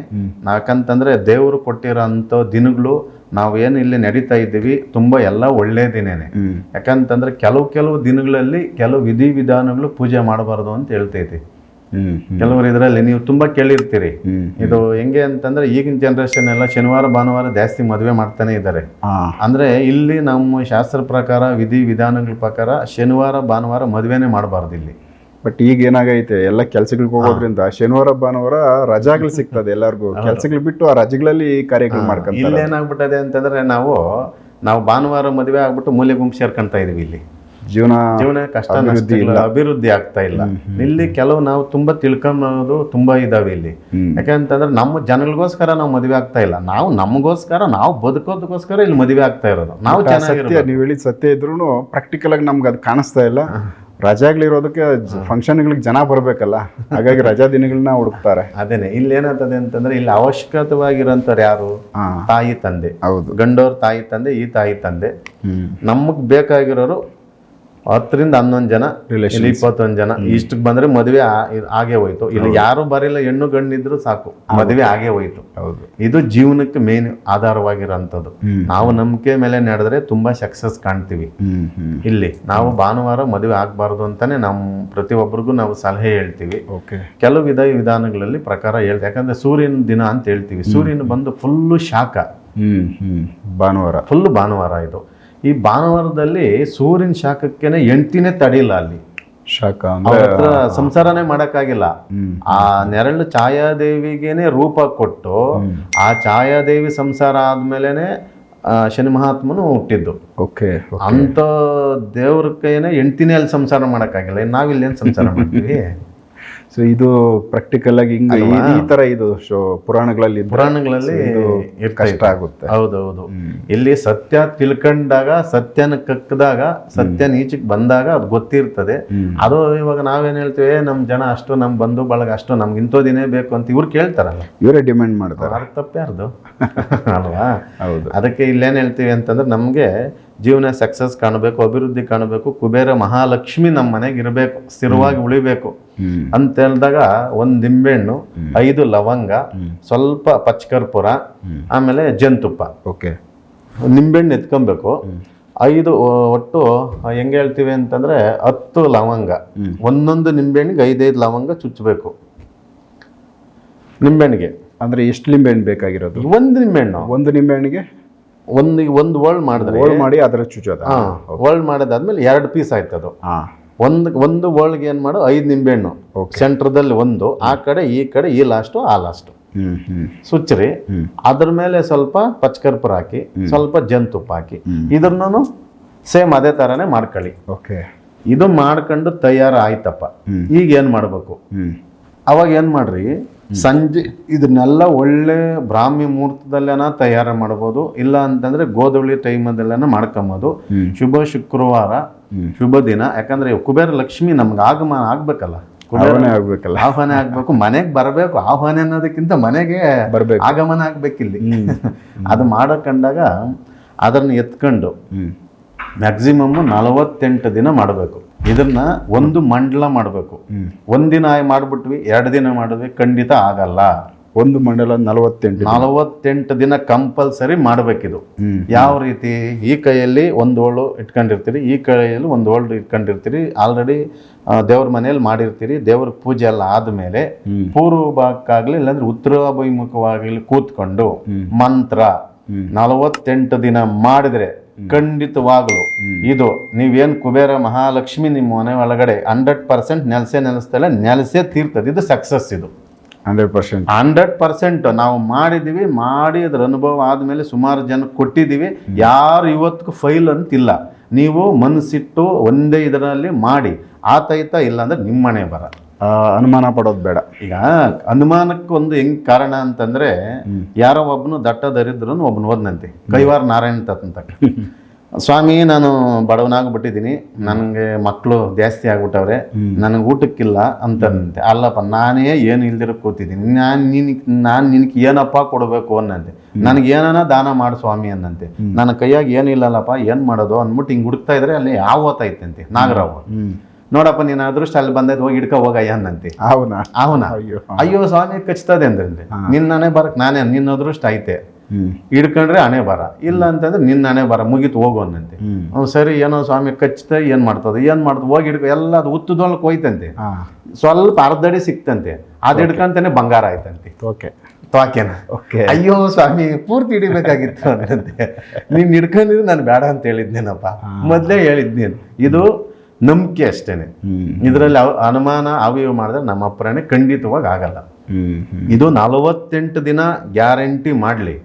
ಯಾಕಂತಂದ್ರೆ ದೇವರು ಕೊಟ್ಟಿರೋಂಥ ದಿನಗಳು ನಾವು ಏನು ಇಲ್ಲಿ ನಡೀತಾ ಇದ್ದೀವಿ ತುಂಬ ಎಲ್ಲ ಒಳ್ಳೆ ದಿನನೇ. ಯಾಕಂತಂದ್ರೆ ಕೆಲವು ಕೆಲವು ದಿನಗಳಲ್ಲಿ ಕೆಲವು ವಿಧಿ ವಿಧಾನಗಳು ಪೂಜೆ ಮಾಡಬಾರ್ದು ಅಂತ ಹೇಳ್ತೈತಿ ಕೆಲವರು ಇದರಲ್ಲಿ ನೀವು ತುಂಬಾ ಕೇಳಿರ್ತೀರಿ. ಇದು ಹೆಂಗೆ ಅಂತಂದ್ರೆ ಈಗಿನ ಜನರೇಷನ್ ಎಲ್ಲ ಶನಿವಾರ ಭಾನುವಾರ ಜಾಸ್ತಿ ಮದುವೆ ಮಾಡ್ತಾನೆ ಇದ್ದಾರೆ. ಅಂದ್ರೆ ಇಲ್ಲಿ ನಮ್ಮ ಶಾಸ್ತ್ರ ಪ್ರಕಾರ ವಿಧಿ ವಿಧಾನಗಳ ಪ್ರಕಾರ ಶನಿವಾರ ಭಾನುವಾರ ಮದುವೆನೇ ಮಾಡಬಾರ್ದು ಇಲ್ಲಿ. ಬಟ್ ಈಗ ಏನಾಗೈತೆ ಎಲ್ಲ ಕೆಲ್ಸಗಳಿಗೆ ಹೋಗೋದ್ರಿಂದ ಶನಿವಾರ ಭಾನುವಾರ ರಜಾಗಳು ಸಿಗ್ತದೆ ಎಲ್ಲರಿಗೂ. ಕೆಲ್ಸಗಳು ಬಿಟ್ಟು ಆ ರಜೆಗಳಲ್ಲಿ ಕಾರ್ಯಗಳು ಮಾಡ್ಕೊಂತಾರೆ. ಇಲ್ಲಿ ಏನಾಗ್ಬಿಟ್ಟದೆ ಅಂತಂದ್ರೆ ನಾವು ನಾವು ಭಾನುವಾರ ಮದುವೆ ಆಗ್ಬಿಟ್ಟು ಮೂಲೆ ಗುಂಪು ಸೇರ್ಕೊಂತ ಇದೀವಿ ಇಲ್ಲಿ. ಜೀವನ ಜೀವನ ಕಷ್ಟ ಅಭಿವೃದ್ಧಿ ನಷ್ಟಗಳು ಅಭಿವೃದ್ಧಿ ಆಗ್ತಾ ಇಲ್ಲ. ಇಲ್ಲಿ ಕೆಲವು ನಾವು ತುಂಬಾ ತಿಳ್ಕೊಳ್ಳೋದು ತುಂಬಾ ಇದಾವೆ ಇಲ್ಲಿ. ಯಾಕಂತಂದ್ರೆ ನಮ್ಮ ಜನಗಳಿಗೋಸ್ಕರ ನಾವು ಮದುವೆ ಆಗ್ತಾ ಇಲ್ಲ. ನಾವು ನಮಗೋಸ್ಕರ ನಾವು ಬದುಕೋದಕ್ಕೋಸ್ಕರ ಇಲ್ಲಿ ಮದುವೆ ಆಗ್ತಾ ಇರೋದು. ನಾವು ಸತ್ಯ ಚೆನ್ನಾಗಿರ್ಬೇಕು. ನೀವು ಹೇಳಿದ ಸತ್ಯ ಇದ್ರು ಪ್ರಾಕ್ಟಿಕಲ್ ಆಗಿ ನಮ್ಗೆ ಅದು ಕಾಣಿಸ್ತಾ ಇಲ್ಲ. ರಜಾಗಳಿರೋದಕ್ಕೆ ಫಂಕ್ಷನ್ಗಳಿಗೆ ಜನ ಬರಬೇಕಲ್ಲ? ಹಾಗಾಗಿ ರಜಾ ದಿನಗಳನ್ನ ಹುಡುಕ್ತಾರೆ. ಅದೇನೆ. ಇಲ್ಲಿ ಏನಾಗ್ತದೆ ಅಂತಂದ್ರೆ ಇಲ್ಲಿ ಅವಶ್ಯಕತವಾಗಿರೋಂಥವ್ರು ಯಾರು? ತಾಯಿ ತಂದೆ. ಹೌದು. ಗಂಡೋರ್ ತಾಯಿ ತಂದೆ ಈ ತಾಯಿ ತಂದೆ. ಹ್ಮ್. ನಮಗ್ ಬೇಕಾಗಿರೋರು ಹತ್ತರಿಂದ ಹನ್ನೊಂದು ಜನ. ಇಲ್ಲಿ ಇಪ್ಪತ್ತೊಂದು ಜನ. ಇಷ್ಟಕ್ಕೆ ಬಂದ್ರೆ ಮದುವೆ ಆಗೇ ಹೋಯ್ತು. ಇಲ್ಲಿ ಯಾರು ಬರಿಲ್ಲ ಹೆಣ್ಣು ಗಂಡಿದ್ರು ಸಾಕು. ಮದುವೆ ಆಗೇ ಹೋಯ್ತು. ಹೌದು. ಇದು ಜೀವನಕ್ಕೆ ಮೇನ್ ಆಧಾರವಾಗಿರೋಂಥದ್ದು. ನಾವು ನಂಬಿಕೆ ಮೇಲೆ ನಡೆದ್ರೆ ತುಂಬಾ ಸಕ್ಸಸ್ ಕಾಣ್ತೀವಿ. ಇಲ್ಲಿ ನಾವು ಭಾನುವಾರ ಮದುವೆ ಆಗ್ಬಾರ್ದು ಅಂತಾನೆ ನಮ್ಮ ಪ್ರತಿಯೊಬ್ಬರಿಗೂ ನಾವು ಸಲಹೆ ಹೇಳ್ತೀವಿ. ಓಕೆ ಕೆಲವು ವಿಧ ವಿಧಾನಗಳಲ್ಲಿ ಪ್ರಕಾರ ಹೇಳ್ತೀವಿ ಯಾಕಂದ್ರೆ ಸೂರ್ಯನ ದಿನ ಅಂತ ಹೇಳ್ತೀವಿ. ಸೂರ್ಯನ ಬಂದು ಫುಲ್ಲು ಶಾಖ. ಭಾನುವಾರ. ಫುಲ್ ಭಾನುವಾರ ಇದು. ಈ ಭಾನುವಾರದಲ್ಲಿ ಸೂರ್ಯನ ಶಾಖಕ್ಕೇನೆ ಎಂಟಿನೇ ತಡಿಲ್ಲ ಅಲ್ಲಿ. ಶಾಖ ಸಂಸಾರನೆ ಹತ್ರ ಸಂಸಾರನೇ ಮಾಡಕ್ಕಾಗಿಲ್ಲ. ಆ ನೆರಳು ಛಾಯಾದೇವಿಗೆನೆ ರೂಪ ಕೊಟ್ಟು ಆ ಛಾಯಾದೇವಿ ಸಂಸಾರ ಆದ್ಮೇಲೆನೆ ಆ, ಶನಿ ಮಹಾತ್ಮನು ಹುಟ್ಟಿದ್ದು. ಓಕೆ ಅಂತ ದೇವ್ರ ಕೈನೇ ಎಂಟಿನೇ ಅಲ್ಲಿ ಸಂಸಾರ ಮಾಡಕ್ಕಾಗಿಲ್ಲ. ನಾವಿಲ್ಲಿ ಏನ್ ಸಂಸಾರ ಮಾಡ್ತೀವಿ? ಸೊ ಇದು ಪ್ರಾಕ್ಟಿಕಲ್ ಆಗಿ ಹಿಂಗ ಈ- ತರ ಇದು ಶೋ ಪುರಾಣಗಳಲ್ಲಿ ಪುರಾಣಗಳಲ್ಲಿ ಕಷ್ಟ. ಆಗುತ್ತೆ. ಹೌದೌದು. ಇಲ್ಲಿ ಸತ್ಯ ತಿಳ್ಕೊಂಡಾಗ ಸತ್ಯನ ಕಕ್ಕದಾಗ ಸತ್ಯನ ಈಚೆಗೆ ಬಂದಾಗ ಅದು ಗೊತ್ತಿರ್ತದೆ. ಅದು ಇವಾಗ ನಾವೇನ್ ಹೇಳ್ತೀವಿ "ಏ, ನಮ್ ಜನ ಅಷ್ಟು ನಮ್ ಬಂಧು ಬಳಗ ಅಷ್ಟು ನಮ್ಗೆ ಇಂಥದಿನೇ ಬೇಕು ಅಂತ ಇವ್ರು ಕೇಳ್ತಾರಲ್ಲ. ಇವರೇ ಡಿಮ್ಯಾಂಡ್ ಮಾಡ್ತಾರೆ. ಅವ್ರ ಅರ್ದು. ಅಲ್ವಾ? ಹೌದು. ಅದಕ್ಕೆ ಇಲ್ಲೇನ್ ಹೇಳ್ತೀವಿ ಅಂತಂದ್ರೆ ನಮ್ಗೆ ಜೀವನ ಸಕ್ಸಸ್ ಕಾಣಬೇಕು ಅಭಿವೃದ್ಧಿ ಕಾಣಬೇಕು ಕುಬೇರ ಮಹಾಲಕ್ಷ್ಮಿ ನಮ್ಮ ಮನೆಗೆ ಇರಬೇಕು ಸ್ಥಿರವಾಗಿ ಉಳಿಬೇಕು ಅಂತ ಹೇಳಿದಾಗ ಒಂದು ನಿಂಬೆಹಣ್ಣು ಐದು ಲವಂಗ ಸ್ವಲ್ಪ ಪಚ್ಕರ್ಪುರ ಆಮೇಲೆ ಜೇನುತುಪ್ಪ ಓಕೆ. ನಿಂಬೆಹಣ್ಣು ಎತ್ಕೊಬೇಕು. ಐದು ಒಟ್ಟು ಹೆಂಗೆ ಹೇಳ್ತೀವಿ ಅಂತಂದ್ರೆ ಹತ್ತು ಲವಂಗ. ಒಂದೊಂದು ನಿಂಬೆಹಣ್ಣಿಗೆ ಐದೈದು ಲವಂಗ ಚುಚ್ಚಬೇಕು ನಿಂಬೆಹಣ್ಣಿಗೆ. ಅಂದ್ರೆ ಎಷ್ಟು ನಿಂಬೆಹಣ್ಣು ಬೇಕಾಗಿರೋದು? ಒಂದು ನಿಂಬೆಹಣ್ಣು. ಒಂದು ನಿಂಬೆ ಹಣ್ಣಿಗೆ ಒಂದು ಒಂದು ವರ್ಲ್ಡ್ ಮಾಡಿದ್ರೆ ಮಾಡಿ ಅದರ ಚುಚ್ಚೋದು? ಹಾಂ ವರ್ಲ್ಡ್ ಮಾಡಿದಾದ್ಮೇಲೆ ಎರಡು ಪೀಸ್ ಆಯ್ತದು. ಹಾ. ಒಂದು ಒಂದು ವರ್ಲ್ಡ್ಗೆ ಏನು ಮಾಡು? ಐದು ನಿಂಬೆಹಣ್ಣು. ಸೆಂಟ್ರದಲ್ಲಿ ಒಂದು ಆ ಕಡೆ ಈ ಕಡೆ ಈ ಲಾಸ್ಟು ಆ ಲಾಸ್ಟು ಸುಚ್ಚರಿ. ಅದ್ರ ಮೇಲೆ ಸ್ವಲ್ಪ ಪಚ್ಕರ್ಪುರ ಹಾಕಿ ಸ್ವಲ್ಪ ಜಂತುಪ್ಪ ಹಾಕಿ. ಇದನ್ನೂ ಸೇಮ್ ಅದೇ ಥರನೇ ಮಾಡ್ಕೊಳ್ಳಿ. ಓಕೆ ಇದು ಮಾಡ್ಕೊಂಡು ತಯಾರು ಆಯ್ತಪ್ಪ. ಈಗ ಏನು ಮಾಡಬೇಕು? ಅವಾಗ ಏನು ಮಾಡ್ರಿ? ಸಂಜೆ ಇದನ್ನೆಲ್ಲ ಒಳ್ಳೆ ಬ್ರಾಹ್ಮಿ ಮುಹೂರ್ತದಲ್ಲೇನ ತಯಾರು ಮಾಡ್ಬೋದು. ಇಲ್ಲ ಅಂತಂದ್ರೆ ಗೋಧುಳಿ ಟೈಮದಲ್ಲೇನ ಮಾಡ್ಕೊಬೋದು. ಶುಭ ಶುಕ್ರವಾರ. ಶುಭ ದಿನ. ಯಾಕಂದ್ರೆ ಕುಬೇರ ಲಕ್ಷ್ಮಿ ನಮ್ಗೆ ಆಗಮನ ಆಗ್ಬೇಕಲ್ಲ. ಆಹ್ವಾನ ಆಗ್ಬೇಕಲ್ಲ. ಆಹ್ವಾನ ಆಗ್ಬೇಕು ಮನೆಗೆ ಬರಬೇಕು. ಆಹ್ವಾನ ಅನ್ನೋದಕ್ಕಿಂತ ಮನೆಗೆ ಬರ್ಬೇಕು. ಆಗಮನ ಆಗ್ಬೇಕಿಲ್ಲಿ. ಅದು ಮಾಡಕಂಡಾಗ ಅದನ್ನ ಎತ್ಕೊಂಡು ಮ್ಯಾಕ್ಸಿಮಮ್ ನಲವತ್ತೆಂಟು ದಿನ ಮಾಡಬೇಕು. ಇದನ್ನ ಒಂದು ಮಂಡಲ ಮಾಡಬೇಕು. ಒಂದಿನ ಮಾಡ್ಬಿಟ್ವಿ ಎರಡು ದಿನ ಮಾಡಿದ್ವಿ ಖಂಡಿತ ಆಗಲ್ಲ. ಒಂದು ಮಂಡಲ ನಲವತ್ತೆಂಟು ನಲವತ್ತೆಂಟು ದಿನ ಕಂಪಲ್ಸರಿ ಮಾಡಬೇಕಿದು. ಯಾವ ರೀತಿ? ಈ ಕೈಯಲ್ಲಿ ಒಂದು ಓಳು ಇಟ್ಕೊಂಡಿರ್ತೀರಿ ಈ ಕೈಯಲ್ಲಿ ಒಂದು ಓಲ್ಡ್ ಇಟ್ಕೊಂಡಿರ್ತೀರಿ ಆಲ್ರೆಡಿ ದೇವ್ರ ಮನೆಯಲ್ಲಿ ಮಾಡಿರ್ತೀರಿ ದೇವ್ರ ಪೂಜೆ ಎಲ್ಲ ಆದಮೇಲೆ ಹ್ಮ್. ಪೂರ್ವ ಭಾಗಕ್ಕಾಗ್ಲಿ ಇಲ್ಲಾಂದ್ರೆ ಉತ್ತರಾಭಿಮುಖವಾಗಲಿ ಕೂತ್ಕೊಂಡು ಮಂತ್ರ. ನಲವತ್ತೆಂಟು ದಿನ ಮಾಡಿದ್ರೆ ಖಂಡಿತವಾಗ್ಲು ಇದು ನೀವೇನ್ ಕುಬೇರ ಮಹಾಲಕ್ಷ್ಮಿ ನಿಮ್ಮ ಮನೆ ಒಳಗಡೆ ಹಂಡ್ರೆಡ್ ಪರ್ಸೆಂಟ್ ನೆಲೆಸೇ ನೆಲೆಸ್ತಲ್ಲ ನೆಲೆಸೇ ತೀರ್ತದೆ ಇದು ಸಕ್ಸಸ್ ಇದು. Hundred percent. ಹಂಡ್ರೆಡ್ ಪರ್ಸೆಂಟ್ ನಾವು ಮಾಡಿದ್ದೀವಿ ಮಾಡಿ ಅದ್ರ ಅನುಭವ ಆದಮೇಲೆ ಸುಮಾರು ಜನ ಕೊಟ್ಟಿದ್ದೀವಿ. ಯಾರು ಇವತ್ತಿಗೂ ಫೈಲ್ ಅಂತಿಲ್ಲ. ನೀವು ಮನಸ್ಸಿಟ್ಟು ಒಂದೇ ಇದರಲ್ಲಿ ಮಾಡಿ. ಆತೈತ ಇಲ್ಲ ಅಂದ್ರೆ ನಿಮ್ಮನೆ ಬರ. ಅನುಮಾನ ಪಡೋದು ಬೇಡ. ಈಗ ಅನುಮಾನಕ್ಕೆ ಒಂದು ಹೆಂಗ್ ಕಾರಣ ಅಂತಂದ್ರೆ ಯಾರೋ ಒಬ್ಬನು ದಟ್ಟ ದರಿದ್ರನು ಒಬ್ಬನು ಓದ್ನಂತೆ. ಕೈವಾರ ನಾರಾಯಣ ತತ್ತಂತ ಸ್ವಾಮಿ ನಾನು ಬಡವನಾಗ್ಬಿಟ್ಟಿದ್ದೀನಿ. ನನಗೆ ಮಕ್ಕಳು ಜಾಸ್ತಿ ಆಗ್ಬಿಟ್ಟವ್ರೆ. ನನಗೆ ಊಟಕ್ಕಿಲ್ಲ ಅಂತಂತೆ. ಅಲ್ಲಪ್ಪ ನಾನೇ ಏನು ಇಲ್ದಿರೋ ಕೂತಿದ್ದೀನಿ. ನಾನು ನಿನಗೆ ನಾನು ನಿನಗೆ ಏನಪ್ಪ ಕೊಡಬೇಕು ಅನ್ನಂತೆ. ನನಗೆ ಏನನ ದಾನ ಮಾಡು ಸ್ವಾಮಿ ಅನ್ನಂತೆ. ನನ್ನ ಕೈಯಾಗ ಏನಿಲ್ಲಲ್ಲಪ್ಪ ಏನು ಮಾಡೋದು ಅಂದ್ಬಿಟ್ಟು ಹಿಂಗೆ ಹುಡುಕ್ತಾ ಇದ್ರೆ ಅಲ್ಲಿ ಯಾವ ಓತಾಯ್ತಂತೆ ನಾಗರಾವ್ ನೋಡಪ್ಪ ನೀನು ಅದೃಷ್ಟ ಅಲ್ಲಿ ಬಂದೈತೆ ಹೋಗಿ ಹಿಡ್ಕೊ ಹೋಗಯ್ಯ ಅನ್ನಂತೆ. ಅವನ? ಅವನ? ಅಯ್ಯೋ ಅಯ್ಯೋ ಸ್ವಾಮಿ ಕಚ್ತದೆ ಅಂದ್ರಂತೆ. ನಿನ್ನೇ ಹಣೆ ಬರಕ್ ನಾನೇ ನಿನ್ನ ಅದೃಷ್ಟ ಐತೆ. ಹಿಡ್ಕೊಂಡ್ರೆ ಹಣೆ ಬರ ಇಲ್ಲ ಅಂತಂದ್ರೆ ನಿನ್ನ ಹಣೆ ಬರ ಮುಗಿತು ಹೋಗು ಅನ್ನಂತೆ ಹ್ಮ್. ಅವ್ನು ಸರಿ ಏನೋ ಸ್ವಾಮಿ ಕಚ್ತೆ ಏನ್ ಮಾಡ್ತದೆ? ಏನ್ ಮಾಡ್ತದೆ? ಹೋಗಿ ಹಿಡ್ಕೊ ಎಲ್ಲ ಅದು ಉತ್ತದೊಳಗೆ ಹೋಯ್ತಂತೆ ಸ್ವಲ್ಪ ಅರ್ಧಡಿ ಸಿಕ್ತಂತೆ. ಅದ್ ಹಿಡ್ಕಂತಾನೆ ಬಂಗಾರ ಆಯ್ತಂತೆ. ಓಕೆ ತ್ವಾಕೆನ ಓಕೆ ಅಯ್ಯೋ ಸ್ವಾಮಿ ಪೂರ್ತಿ ಹಿಡಿಬೇಕಾಗಿತ್ತು ಅಂತಂತೆ ನೀನ್ ಹಿಡ್ಕೊಂಡಿದ್ರೆ ನಾನು ಬೇಡ ಅಂತ ಹೇಳಿದ್ನೇನಪ್ಪ. ಮೊದ್ಲೇ ಹೇಳಿದ್ನೇನು. ಇದು ನಂಬಿಕೆ ಅಷ್ಟೇನೆ. ಇದರಲ್ಲಿ ಅವ- ಅನುಮಾನ ಅವಿವು ಮಾಡಿದ್ರೆ ನಮ್ಮ ಅಪ್ರಾಣಿ ಖಂಡಿತವಾಗಿ ಆಗಲ್ಲ. ಇದು ನಲವತ್ತೆಂಟು ದಿನ ಗ್ಯಾರಂಟಿ ಮಾಡಲಿ.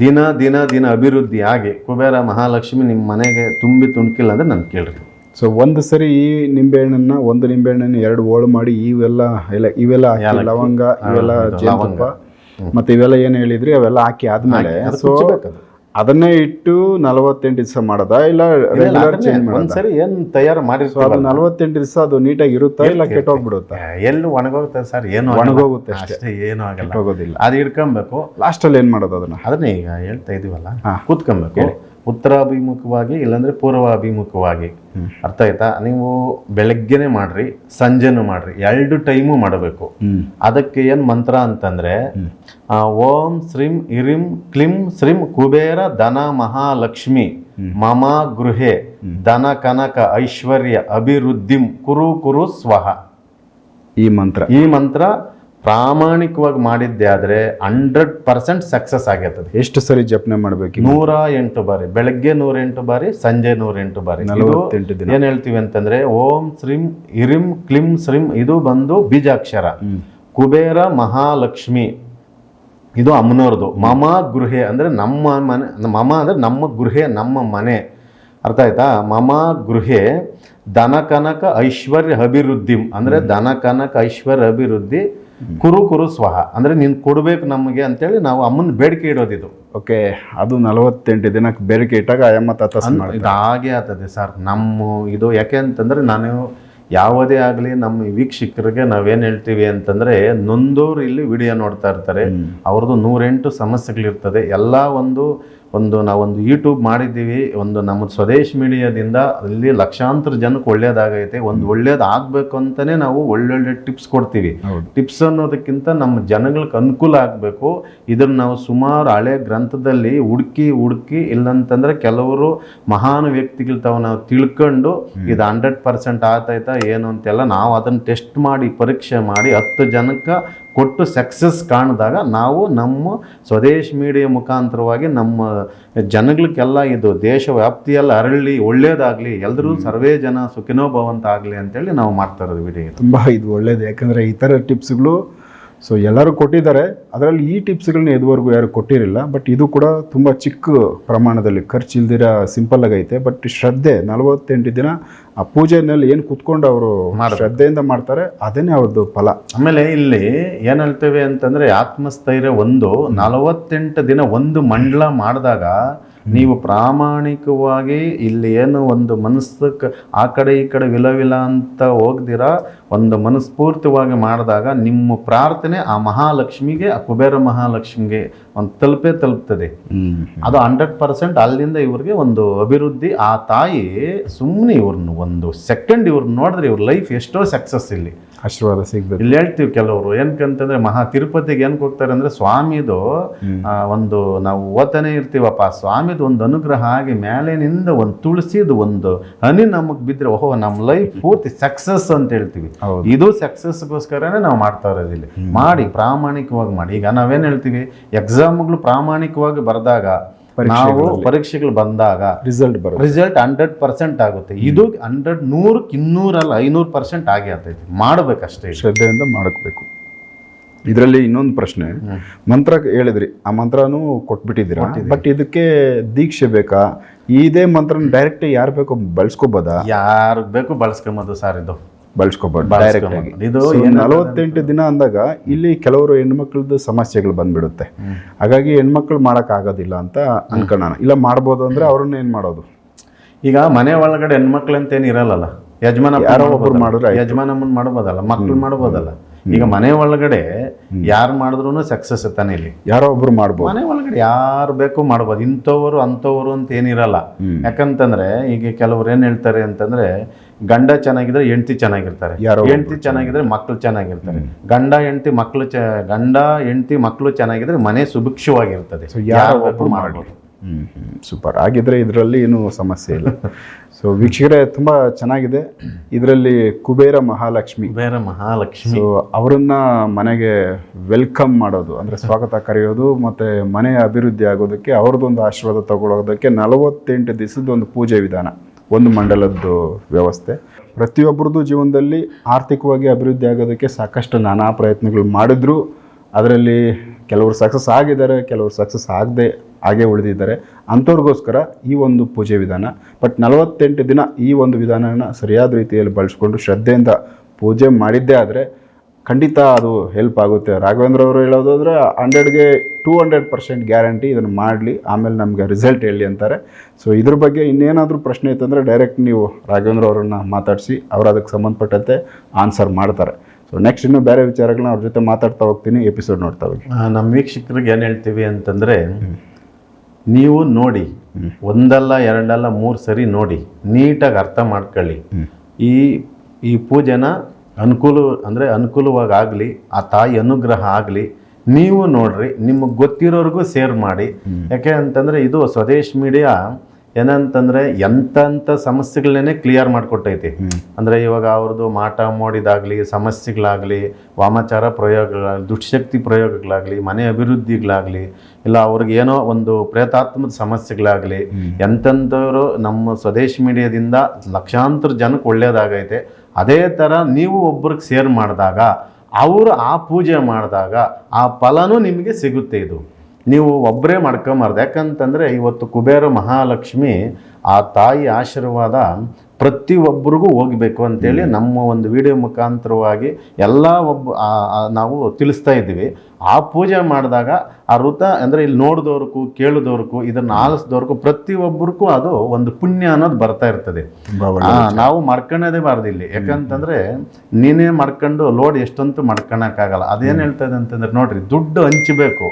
ದಿನ ದಿನ ದಿನ ಅಭಿವೃದ್ಧಿ ಆಗಿ ಕುಬೇರ ಮಹಾಲಕ್ಷ್ಮಿ ನಿಮ್ಮ ಮನೆಗೆ ತುಂಬಿ ತುಣುಕಿಲ್ಲ ಅಂದ್ರೆ ನಾನು ಕೇಳ್ರಿ ಸೊ ಒಂದು ಸರಿ ಈ ನಿಂಬೆಹಣ್ಣನ್ನ ಒಂದು ನಿಂಬೆಹಣ್ಣನ್ನ ಎರಡು ಓಳು ಮಾಡಿ ಇವೆಲ್ಲ ಎಲ್ಲ ಇವೆಲ್ಲ ಲವಂಗ ಇವೆಲ್ಲ ಜೇನುತುಪ್ಪ ಮತ್ತೆ ಇವೆಲ್ಲ ಏನು ಹೇಳಿದ್ರಿ ಅವೆಲ್ಲ ಹಾಕಿ ಆದ್ಮೇಲೆ ಸೊ. ಅದನ್ನೇ ಇಟ್ಟು ನಲವತ್ತೆಂಟು ದಿವಸ ಮಾಡದ ಇಲ್ಲ ರೆಗ್ಯುಲರ್ ಚೇಂಜ್ ಒಂದ್ಸರಿ ಏನ್ ತಯಾರು ಮಾಡಿ ನಲವತ್ತೆಂಟು ದಿವಸ ಅದು ನೀಟಾಗಿ ಇರುತ್ತಾ ಇಲ್ಲ ಕೆಟ್ಟೋಗ್ಬಿಡುತ್ತಾ? ಎಲ್ಲಿ ಒಣಗೋಗುತ್ತೆ ಸರ್ ಏನು ಒಣಗೋಗುತ್ತೆ ಅಷ್ಟೇ. ಏನು ಆಗಲ್ಲ. ಹೋಗೋದಿಲ್ಲ ಅದು ಇಟ್ಕೊಬೇಕು ಲಾಸ್ಟಲ್ಲಿ ಏನು ಮಾಡೋದು ಅದನ್ನ? ಅದನ್ನೇ ಈಗ ಹೇಳ್ತಾ ಇದೀವಲ್ಲ. ಕೂತ್ಕೊಬೇಕು. ಉತ್ತರಾಭಿಮುಖವಾಗಿ ಇಲ್ಲಾಂದ್ರೆ ಪೂರ್ವಾಭಿಮುಖವಾಗಿ. ಅರ್ಥ ಆಯ್ತಾ? ನೀವು ಬೆಳಗ್ಗೆನೆ ಮಾಡ್ರಿ ಸಂಜೆನೂ ಮಾಡ್ರಿ ಎರಡು ಟೈಮು ಮಾಡಬೇಕು. ಅದಕ್ಕೆ ಏನು ಮಂತ್ರ ಅಂತಂದ್ರೆ ಓಂ ಶ್ರೀಂ ಇರಿಂ ಕ್ಲಿಂ ಶ್ರೀಂ ಕುಬೇರ ಧನ ಮಹಾಲಕ್ಷ್ಮಿ ಮಮ ಗೃಹೆ ಧನ ಕನಕ ಐಶ್ವರ್ಯ ಅಭಿವೃದ್ಧಿಂ ಕುರು ಕುರು ಸ್ವಹ. ಈ ಮಂತ್ರ. ಈ ಮಂತ್ರ ಪ್ರಾಮಾಣಿಕವಾಗಿ ಮಾಡಿದ್ದೆ ಆದರೆ ಹಂಡ್ರೆಡ್ ಪರ್ಸೆಂಟ್ ಸಕ್ಸಸ್ ಆಗಿರ್ತದೆ ಎಷ್ಟು ಸರಿ ಜಪನೆ ಮಾಡ್ಬೇಕು ನೂರ ಎಂಟು ಬಾರಿ ಬೆಳಗ್ಗೆ ನೂರ ಎಂಟು ಬಾರಿ ಸಂಜೆ ನೂರ ಎಂಟು ಬಾರಿ ದಿನ. ಏನ್ ಹೇಳ್ತೀವಿ ಅಂತಂದ್ರೆ ಓಂ ಶ್ರೀಂ ಇರಿಂ ಕ್ಲಿಂ ಶ್ರೀಂ ಇದು ಬಂದು ಬೀಜಾಕ್ಷರ. ಕುಬೇರ ಮಹಾಲಕ್ಷ್ಮಿ. ಇದು ಅಮ್ಮನವ್ರದ್ದು. ಮಮ ಗೃಹೆ ಅಂದ್ರೆ ನಮ್ಮ ಮನೆ ಮಮ ಅಂದ್ರೆ ನಮ್ಮ ಗೃಹೆ ನಮ್ಮ ಮನೆ. ಅರ್ಥ ಆಯ್ತಾ? ಮಮ ಗೃಹೆ ದನ ಕನಕ ಐಶ್ವರ್ಯ ಅಭಿವೃದ್ಧಿ. ಅಂದ್ರೆ ದನ ಕನಕ ಐಶ್ವರ್ಯ ಅಭಿವೃದ್ಧಿ ಕುರು ಕುರು ಸ್ವಹ. ಅಂದ್ರೆ ನೀನು ಕೊಡ್ಬೇಕು ನಮಗೆ ಅಂತೇಳಿ ನಾವು ಅಮ್ಮನ ಬೇಡಿಕೆ ಇಡೋದಿದು ಓಕೆ ಅದು ನಲವತ್ತೆಂಟು ದಿನಕ್ಕೆ ಬೇಡಿಕೆ ಇಟ್ಟಾಗ ಅಯ್ಯಮ್ಮ ತಾತ ಇದು ಹಾಗೆ ಆಗ್ತದೆ ಸರ್. ನಮ್ಮ ಇದು ಯಾಕೆ ಅಂತಂದ್ರೆ ನಾನು ಯಾವುದೇ ಆಗಲಿ ನಮ್ಮ ವೀಕ್ಷಕರಿಗೆ ನಾವೇನು ಹೇಳ್ತೀವಿ ಅಂತಂದರೆ ನೊಂದೋರು ಇಲ್ಲಿ ವಿಡಿಯೋ ನೋಡ್ತಾ ಇರ್ತಾರೆ. ಅವ್ರದ್ದು ನೂರೆಂಟು ಸಮಸ್ಯೆಗಳಿರ್ತದೆ. ಎಲ್ಲ ಒಂದು ಒಂದು ನಾವೊಂದು ಯೂಟ್ಯೂಬ್ ಮಾಡಿದ್ದೀವಿ ಒಂದು ನಮ್ಮ ಸ್ವದೇಶ್ ಮೀಡಿಯಾದಿಂದ ಅಲ್ಲಿ ಲಕ್ಷಾಂತರ ಜನಕ್ಕೆ ಒಳ್ಳೇದಾಗೈತೆ ಒಂದು ಒಳ್ಳೇದು ಆಗಬೇಕು ಅಂತಲೇ ನಾವು ಒಳ್ಳೊಳ್ಳೆ ಟಿಪ್ಸ್ ಕೊಡ್ತೀವಿ. ಟಿಪ್ಸ್ ಅನ್ನೋದಕ್ಕಿಂತ ನಮ್ಮ ಜನಗಳಿಗೆ ಅನುಕೂಲ ಆಗಬೇಕು. ಇದನ್ನು ನಾವು ಸುಮಾರು ಹಳೆ ಗ್ರಂಥದಲ್ಲಿ ಹುಡುಕಿ ಹುಡುಕಿ ಇಲ್ಲಂತಂದ್ರೆ ಕೆಲವರು ಮಹಾನ್ ವ್ಯಕ್ತಿಗಳು ತಾವು ನಾವು ತಿಳ್ಕೊಂಡು ಇದು ಹಂಡ್ರೆಡ್ ಪರ್ಸೆಂಟ್ ಆತೈತಾ ಏನು ಅಂತೆಲ್ಲ ನಾವು ಅದನ್ನು ಟೆಸ್ಟ್ ಮಾಡಿ ಪರೀಕ್ಷೆ ಮಾಡಿ ಹತ್ತು ಜನಕ್ಕೆ ಕೊಟ್ಟು ಸಕ್ಸಸ್ ಕಾಣಿದಾಗ ನಾವು ನಮ್ಮ ಸ್ವದೇಶ್ ಮೀಡಿಯಾ ಮುಖಾಂತರವಾಗಿ ನಮ್ಮ ಜನಗಳಿಗೆಲ್ಲ ಇದು ದೇಶ ವ್ಯಾಪ್ತಿಯಲ್ಲಿ ಅರಳಿ ಒಳ್ಳೇದಾಗಲಿ ಎಲ್ಲರೂ ಸರ್ವೇ ಜನ ಸುಖಿನೋ ಭವಂತ ಆಗಲಿ ಅಂತೇಳಿ ನಾವು ಮಾಡ್ತಾ ಇರೋದು ವಿಡಿಯೋ ತುಂಬ ಇದು ಒಳ್ಳೇದು. ಯಾಕಂದರೆ ಈ ಥರ ಟಿಪ್ಸ್ಗಳು ಸೊ ಎಲ್ಲರೂ ಕೊಟ್ಟಿದ್ದಾರೆ. ಅದರಲ್ಲಿ ಈ ಟಿಪ್ಸ್ಗಳನ್ನ ಇದುವರೆಗೂ ಯಾರು ಕೊಟ್ಟಿರಲಿಲ್ಲ. ಬಟ್ ಇದು ಕೂಡ ತುಂಬ ಚಿಕ್ಕ ಪ್ರಮಾಣದಲ್ಲಿ ಖರ್ಚು ಇಲ್ದಿರ ಸಿಂಪಲ್ ಆಗೈತೆ ಬಟ್ ಶ್ರದ್ಧೆ ನಲವತ್ತೆಂಟು ದಿನ ಆ ಪೂಜೆನಲ್ಲಿ ಏನು ಕುತ್ಕೊಂಡು ಅವರು ಶ್ರದ್ಧೆಯಿಂದ ಮಾಡ್ತಾರೆ ಅದೇನೇ ಅವ್ರದ್ದು ಫಲ. ಆಮೇಲೆ ಇಲ್ಲಿ ಏನ್ ಹೇಳ್ತೇವೆ ಅಂತಂದ್ರೆ ಆತ್ಮಸ್ಥೈರ್ಯ ಒಂದು ನಲವತ್ತೆಂಟು ದಿನ ಒಂದು ಮಂಡಲ ಮಾಡಿದಾಗ ನೀವು ಪ್ರಾಮಾಣಿಕವಾಗಿ ಇಲ್ಲಿ ಏನು ಒಂದು ಮನಸ್ಸಕ್ಕೆ ಆ ಕಡೆ ಈ ಕಡೆ ವಿಲವಿಲ ವಿಲ ಅಂತ ಹೋಗ್ದಿರ, ಒಂದು ಮನಸ್ಫೂರ್ತಿವಾಗಿ ಮಾಡಿದಾಗ ನಿಮ್ಮ ಪ್ರಾರ್ಥನೆ ಆ ಮಹಾಲಕ್ಷ್ಮಿಗೆ, ಆ ಕುಬೇರ ಮಹಾಲಕ್ಷ್ಮಿಗೆ ಒಂದು ತಲುಪೇ ತಲುಪ್ತದೆ. ಅದು ಹಂಡ್ರೆಡ್ ಪರ್ಸೆಂಟ್ ಅಲ್ಲಿಂದ ಇವ್ರಿಗೆ ಒಂದು ಅಭಿವೃದ್ಧಿ. ಆ ತಾಯಿ ಸುಮ್ಮನೆ ಇವ್ರನ್ನ ಒಂದು ಸೆಕೆಂಡ್ ಇವ್ರನ್ನ ನೋಡಿದ್ರೆ ಇವ್ರ ಲೈಫ್ ಎಷ್ಟೋ ಸಕ್ಸಸ್ ಇಲ್ಲಿ. ಆಶೀರ್ವಾದ ಸಿಗ್ಬೇಕು. ಇಲ್ಲಿ ಹೇಳ್ತೀವಿ ಕೆಲವರು ಏನಕ್ಕಂತಂದ್ರೆ ಮಹಾ ತಿರುಪತಿಗೆ ಏನಕ್ಕೆ ಹೋಗ್ತಾರೆ ಅಂದ್ರೆ ಸ್ವಾಮಿದು ಒಂದು ನಾವು ಓದ್ತಾನೆ ಇರ್ತೀವಪ್ಪ ಸ್ವಾಮಿದು ಒಂದು ಅನುಗ್ರಹ ಆಗಿ ಮೇಲಿನಿಂದ ಒಂದು ತುಳಸಿದು ಒಂದು ಹನಿ ನಮಗೆ ಬಿದ್ರೆ ಓಹೋ ನಮ್ಮ ಲೈಫ್ ಪೂರ್ತಿ ಸಕ್ಸಸ್ ಅಂತ ಹೇಳ್ತೀವಿ. ಇದು ಸಕ್ಸಸ್ಗೋಸ್ಕರನೇ ನಾವು ಮಾಡ್ತಾ ಇರೋದಿಲ್ಲ. ಇಲ್ಲಿ ಮಾಡಿ ಪ್ರಾಮಾಣಿಕವಾಗಿ ಮಾಡಿ. ಈಗ ನಾವೇನು ಹೇಳ್ತೀವಿ? ಎಕ್ಸಾಮ್ಗಳು ಪ್ರಾಮಾಣಿಕವಾಗಿ ಬರೆದಾಗ ನಾವು ಪರೀಕ್ಷೆಗಳು ಬಂದಾಗ ರಿಸಲ್ಟ್ ಬರುತ್ತೆ. ರಿಸಲ್ಟ್ ಹಂಡ್ರೆಡ್ ಪರ್ಸೆಂಟ್ ಆಗುತ್ತೆ. ಇದು ಹಂಡ್ರೆಡ್ ನೂರಕ್ಕೆ ಇನ್ನೂರಲ್ಲ ಐನೂರು ಪರ್ಸೆಂಟ್ ಆಗಿ ಆಗ್ತೈತಿ. ಮಾಡ್ಬೇಕಷ್ಟೇ. ಶ್ರದ್ಧೆಯಿಂದ ಮಾಡಬೇಕು ಇದರಲ್ಲಿ ಇನ್ನೊಂದು ಪ್ರಶ್ನೆ. ಮಂತ್ರ ಹೇಳಿದ್ರಿ. ಆ ಮಂತ್ರನೂ ಕೊಟ್ಬಿಟ್ಟಿದ್ದೀರಾ? ಬಟ್ ಇದಕ್ಕೆ ದೀಕ್ಷೆ ಬೇಕಾ? ಇದೇ ಮಂತ್ರನ ಡೈರೆಕ್ಟ್ ಯಾರು ಬೇಕೋ ಬಳಸ್ಕೋಬೋದಾ? ಯಾರು ಬೇಕು ಬಳಸ್ಕೊಂಬೋದು ಸರ್ ಇದು. ಬಳಸ್ಕೋಬೋದು ಡೈರೆಕ್ಟ್ ಆಗಿ ಇದು ನಲವತ್ತೆಂಟು ದಿನ ಅಂದಾಗ ಇಲ್ಲಿ ಕೆಲವರು ಹೆಣ್ಮಕ್ಳದ್ದು ಸಮಸ್ಯೆಗಳು ಬಂದ್ಬಿಡುತ್ತೆ. ಹಾಗಾಗಿ ಹೆಣ್ಮಕ್ಳು ಮಾಡಕ್ ಆಗೋದಿಲ್ಲ ಅಂತ ಅನ್ಕೊಳ್ಳೋಣ. ಇಲ್ಲ ಮಾಡ್ಬೋದು ಅಂದ್ರೆ ಅವ್ರನ್ನ ಏನ್ ಮಾಡೋದು? ಈಗ ಮನೆ ಒಳಗಡೆ ಹೆಣ್ಮಕ್ಳು ಅಂತ ಏನು ಇರಲ್ಲಲ್ಲ? ಯಜಮಾನ ಯಾರೋ ಒಬ್ರು ಮಾಡಿದ್ರೆ ಯಜಮಾನ ಮಾಡ್ಬೋದಲ್ಲ? ಮಕ್ಳು ಮಾಡ್ಬೋದಲ್ಲ? ಈಗ ಮನೆ ಒಳಗಡೆ ಯಾರು ಮಾಡಿದ್ರು ಸಕ್ಸಸ್ ತಾನೆ ಇಲ್ಲಿ. ಯಾರೋ ಒಬ್ರು ಮಾಡ್ಬೋದು. ಮನೆ ಒಳಗಡೆ ಯಾರು ಬೇಕು ಮಾಡ್ಬೋದು. ಇಂಥವ್ರು ಅಂಥವ್ರು ಅಂತ ಏನಿರಲ್ಲ. ಯಾಕಂತಂದ್ರೆ ಈಗ ಕೆಲವ್ರು ಏನ್ ಹೇಳ್ತಾರೆ ಅಂತಂದ್ರೆ ಗಂಡ ಚೆನ್ನಾಗಿದ್ರೆ ಹೆಂಡತಿ ಚೆನ್ನಾಗಿರ್ತಾರೆ. ಹೆಂಡತಿ ಚೆನ್ನಾಗಿದ್ರೆ ಮಕ್ಳು ಚೆನ್ನಾಗಿರ್ತಾರೆ. ಗಂಡ ಹೆಂಡತಿ ಮಕ್ಳು ಚ ಗಂಡ ಹೆಂಡತಿ ಮಕ್ಳು ಚೆನ್ನಾಗಿದ್ರೆ ಮನೆ ಸುಭಿಕ್ಷವಾಗಿರ್ತದೆ. ಯಾರು ಒಬ್ರು ಮಾಡ್ಬೋದು. ಹ್ಮ್ ಸೂಪರ್. ಆಗಿದ್ರೆ ಇದರಲ್ಲಿ ಏನು ಸಮಸ್ಯೆ ಇಲ್ಲ. ಸೊ ವೀಕ್ಷಕರೇ ತುಂಬಾ ಚೆನ್ನಾಗಿದೆ. ಇದರಲ್ಲಿ ಕುಬೇರ ಮಹಾಲಕ್ಷ್ಮಿ. ಕುಬೇರ ಮಹಾಲಕ್ಷ್ಮಿ. ಸೊ ಅವರನ್ನ ಮನೆಗೆ ವೆಲ್ಕಮ್ ಮಾಡೋದು ಅಂದ್ರೆ ಸ್ವಾಗತ ಕರೆಯೋದು ಮತ್ತೆ ಮನೆ ಅಭಿವೃದ್ಧಿ ಆಗೋದಕ್ಕೆ ಅವ್ರದ್ದೊಂದು ಆಶೀರ್ವಾದ ತಗೊಳ್ಳೋದಕ್ಕೆ ನಲವತ್ತೆಂಟು ದಿವಸದ ಒಂದು ಪೂಜೆ ವಿಧಾನ ಒಂದು ಮಂಡಲದ್ದು ವ್ಯವಸ್ಥೆ. ಪ್ರತಿಯೊಬ್ಬರದ್ದು ಜೀವನದಲ್ಲಿ ಆರ್ಥಿಕವಾಗಿ ಅಭಿವೃದ್ಧಿ ಆಗೋದಕ್ಕೆ ಸಾಕಷ್ಟು ನಾನಾ ಪ್ರಯತ್ನಗಳು ಮಾಡಿದ್ರು. ಅದರಲ್ಲಿ ಕೆಲವರು ಸಕ್ಸಸ್ ಆಗಿದ್ದಾರೆ ಕೆಲವರು ಸಕ್ಸಸ್ ಆಗದೆ ಹಾಗೆ ಉಳಿದಿದ್ದಾರೆ ಅಂಥವ್ರಿಗೋಸ್ಕರ ಈ ಒಂದು ಪೂಜೆ ವಿಧಾನ. ಬಟ್ ನಲವತ್ತೆಂಟು ದಿನ ಈ ಒಂದು ವಿಧಾನನ ಸರಿಯಾದ ರೀತಿಯಲ್ಲಿ ಬಳಸ್ಕೊಂಡು ಶ್ರದ್ಧೆಯಿಂದ ಪೂಜೆ ಮಾಡಿದ್ದೇ ಆದರೆ ಖಂಡಿತ ಅದು ಹೆಲ್ಪ್ ಆಗುತ್ತೆ. ರಾಘವೇಂದ್ರ ಅವರು ಹೇಳೋದಾದರೆ ಹಂಡ್ರೆಡ್ಗೆ ಟೂ ಹಂಡ್ರೆಡ್ ಪರ್ಸೆಂಟ್ ಗ್ಯಾರಂಟಿ ಇದನ್ನು ಮಾಡಲಿ ಆಮೇಲೆ ನಮಗೆ ರಿಸಲ್ಟ್ ಹೇಳಿ ಅಂತಾರೆ. ಸೊ ಇದ್ರ ಬಗ್ಗೆ ಇನ್ನೇನಾದರೂ ಪ್ರಶ್ನೆ ಇತ್ತಂದರೆ ಡೈರೆಕ್ಟ್ ನೀವು ರಾಘವೇಂದ್ರ ಅವರನ್ನು ಮಾತಾಡಿಸಿ ಅವರು ಅದಕ್ಕೆ ಸಂಬಂಧಪಟ್ಟಂತೆ ಆನ್ಸರ್ ಮಾಡ್ತಾರೆ. ಸೊ ನೆಕ್ಸ್ಟ್ ಇನ್ನೂ ಬೇರೆ ವಿಚಾರಗಳನ್ನ ಅವ್ರ ಜೊತೆ ಮಾತಾಡ್ತಾ ಹೋಗ್ತೀನಿ ಎಪಿಸೋಡ್ ನೋಡ್ತಾ ಹೋಗಿ. ನಮ್ಮ ವೀಕ್ಷಕರಿಗೆ ಏನು ಹೇಳ್ತೀವಿ ಅಂತಂದ್ರೆ ನೀವು ನೋಡಿ ಒಂದಲ್ಲ ಎರಡಲ್ಲ ಮೂರು ಸರಿ ನೋಡಿ ನೀಟಾಗಿ ಅರ್ಥ ಮಾಡ್ಕೊಳ್ಳಿ. ಈ ಈ ಪೂಜೆನ ಅನುಕೂಲ ಅಂದರೆ ಅನುಕೂಲವಾಗಿ ಆಗಲಿ ಆ ತಾಯಿ ಅನುಗ್ರಹ ಆಗಲಿ ನೀವು ನೋಡ್ರಿ ನಿಮಗೆ ಗೊತ್ತಿರೋರಿಗೂ ಸೇರ್ ಮಾಡಿ. ಯಾಕೆ ಅಂತಂದರೆ ಇದು ಸ್ವದೇಶ್ ಮೀಡಿಯಾ ಏನಂತಂದರೆ ಎಂತೆಂಥ ಸಮಸ್ಯೆಗಳನ್ನೇ ಕ್ಲಿಯರ್ ಮಾಡಿಕೊಟ್ಟೈತಿ. ಅಂದರೆ ಇವಾಗ ಅವ್ರದ್ದು ಮಾಟ ಮೋಡಿದಾಗಲಿ ಸಮಸ್ಯೆಗಳಾಗಲಿ ವಾಮಾಚಾರ ಪ್ರಯೋಗಗಳಾಗಲಿ ದುಷ್ಟಶಕ್ತಿ ಪ್ರಯೋಗಗಳಾಗಲಿ ಮನೆ ಅಭಿವೃದ್ಧಿಗಳಾಗಲಿ ಇಲ್ಲ ಅವ್ರಿಗೆ ಏನೋ ಒಂದು ಪ್ರೇತಾತ್ಮದ ಸಮಸ್ಯೆಗಳಾಗಲಿ ಎಂತೆಂಥವ್ರು ನಮ್ಮ ಸ್ವದೇಶಿ ಮೀಡಿಯಾದಿಂದ ಲಕ್ಷಾಂತರ ಜನಕ್ಕೆ ಒಳ್ಳೆಯದಾಗೈತೆ ಅದೇ ಥರ ನೀವು ಒಬ್ರಿಗೆ ಸೇರ್ ಮಾಡಿದಾಗ ಅವರು ಆ ಪೂಜೆ ಮಾಡಿದಾಗ ಆ ಫಲನೂ ನಿಮಗೆ ಸಿಗುತ್ತೆ ಇದು. ನೀವು ಒಬ್ಬರೇ ಮಾಡ್ಕೊಂಬಾರ್ದು. ಯಾಕಂತಂದರೆ ಇವತ್ತು ಕುಬೇರ ಮಹಾಲಕ್ಷ್ಮಿ ಆ ತಾಯಿ ಆಶೀರ್ವಾದ ಪ್ರತಿಯೊಬ್ಬರಿಗೂ ಹೋಗಬೇಕು ಅಂತೇಳಿ ನಮ್ಮ ಒಂದು ವಿಡಿಯೋ ಮುಖಾಂತರವಾಗಿ ಎಲ್ಲ ಒಬ್ಬ ನಾವು ತಿಳಿಸ್ತಾ ಇದ್ದೀವಿ. ಆ ಪೂಜೆ ಮಾಡಿದಾಗ ಆ ವೃತ ಅಂದರೆ ಇಲ್ಲಿ ನೋಡಿದವ್ರಿಗೂ ಕೇಳಿದವ್ರಿಗೂ ಇದನ್ನು ಆಲಿಸಿದವ್ರಿಗೂ ಪ್ರತಿಯೊಬ್ಬರಿಗೂ ಅದು ಒಂದು ಪುಣ್ಯ ಅನ್ನೋದು ಬರ್ತಾ ಇರ್ತದೆ. ನಾವು ಮಾಡ್ಕೊಳ್ಳೋದೇ ಬಾರ್ದು ಇಲ್ಲಿ. ಯಾಕಂತಂದರೆ ನೀನೇ ಮಾಡ್ಕೊಂಡು ಲೋಡ್ ಎಷ್ಟಂತೂ ಮಾಡ್ಕೊಳಕ್ಕಾಗಲ್ಲ. ಅದೇನು ಹೇಳ್ತದೆ ಅಂತಂದ್ರೆ ನೋಡಿರಿ ದುಡ್ಡು ಹಂಚಬೇಕು.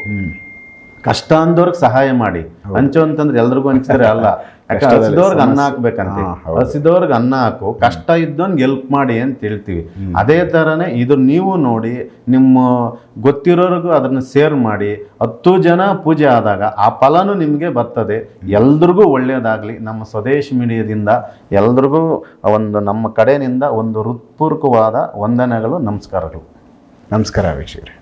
ಕಷ್ಟ ಅಂದವ್ರಿಗೆ ಸಹಾಯ ಮಾಡಿ. ಹಂಚು ಅಂತಂದ್ರೆ ಎಲ್ರಿಗೂ ಹಂಚಿದ್ರೆ ಅಲ್ಲ. ಯಾಕಂದ್ರೆ ಹಸಿದವ್ರಿಗೆ ಅನ್ನ ಹಾಕ್ಬೇಕಂತ. ಹಸಿದವ್ರಿಗೆ ಅನ್ನ ಹಾಕು. ಕಷ್ಟ ಇದ್ದವನ್ಗೆ ಹೆಲ್ಪ್ ಮಾಡಿ ಅಂತ ಹೇಳ್ತೀವಿ. ಅದೇ ತರನೇ ಇದು ನೀವು ನೋಡಿ ನಿಮ್ಮ ಗೊತ್ತಿರೋರಿಗೂ ಅದನ್ನು ಸೇರ್ ಮಾಡಿ. ಹತ್ತು ಜನ ಪೂಜೆ ಆದಾಗ ಆ ಫಲನೂ ನಿಮಗೆ ಬರ್ತದೆ. ಎಲ್ರಿಗೂ ಒಳ್ಳೆಯದಾಗಲಿ ನಮ್ಮ ಸ್ವದೇಶಿ ಮೀಡಿಯಾದಿಂದ ಎಲ್ರಿಗೂ ಒಂದು ನಮ್ಮ ಕಡೆಯಿಂದ ಒಂದು ಹೃತ್ಪೂರ್ವಕವಾದ ವಂದನೆಗಳು ನಮಸ್ಕಾರಗಳು. ನಮಸ್ಕಾರ ವೀಕ್ಷಕರೇ.